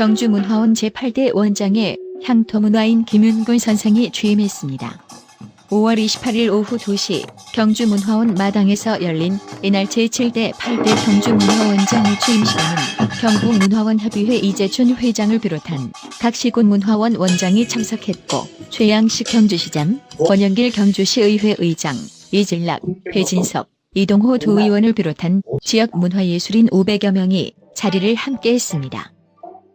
경주문화원 제8대 원장에 향토문화인 김윤근 선생이 취임했습니다. 5월 28일 오후 2시 경주문화원 마당에서 열린 이날 제7대 8대 경주문화원장 취임식에는 경북문화원협의회 이재춘 회장을 비롯한 각 시군 문화원 원장이 참석했고 최양식 경주시장, 권영길 경주시의회 의장, 이질락, 배진섭, 이동호 두 의원을 비롯한 지역 문화예술인 500여 명이 자리를 함께했습니다.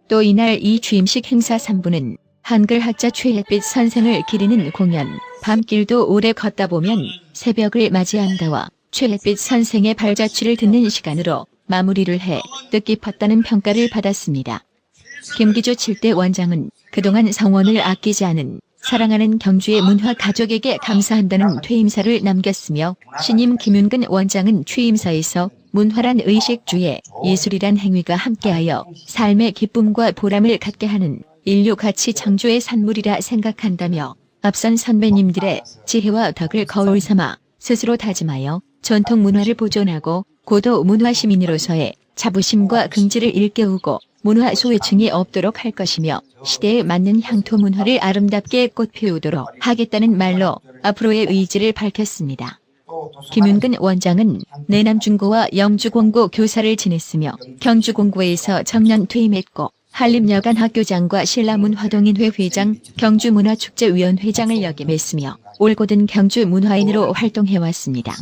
또 이날 이 취임식 행사 3부는 한글 학자 최햇빛 선생을 기리는 공연, 밤길도 오래 걷다 보면 새벽을 맞이한다와 최햇빛 선생의 발자취를 듣는 시간으로 마무리를 해 뜻깊었다는 평가를 받았습니다. 김기조 7대 원장은 그동안 성원을 아끼지 않은 사랑하는 경주의 문화 가족에게 감사한다는 퇴임사를 남겼으며 신임 김윤근 원장은 취임사에서 문화란 의식주의, 예술이란 행위가 함께하여 삶의 기쁨과 보람을 갖게 하는 인류 가치 창조의 산물이라 생각한다며 앞선 선배님들의 지혜와 덕을 거울 삼아 스스로 다짐하여 전통 문화를 보존하고 고도 문화 시민으로서의 자부심과 긍지를 일깨우고 문화 소외층이 없도록 할 것이며 시대에 맞는 향토 문화를 아름답게 꽃피우도록 하겠다는 말로 앞으로의 의지를 밝혔습니다. 김윤근 원장은 내남중고와 영주공고 교사를 지냈으며 경주공고에서 청년 퇴임했고 한림여관 학교장과 신라문화동인회 회장, 경주문화축제위원회장을 역임했으며 올고든 경주문화인으로 활동해왔습니다.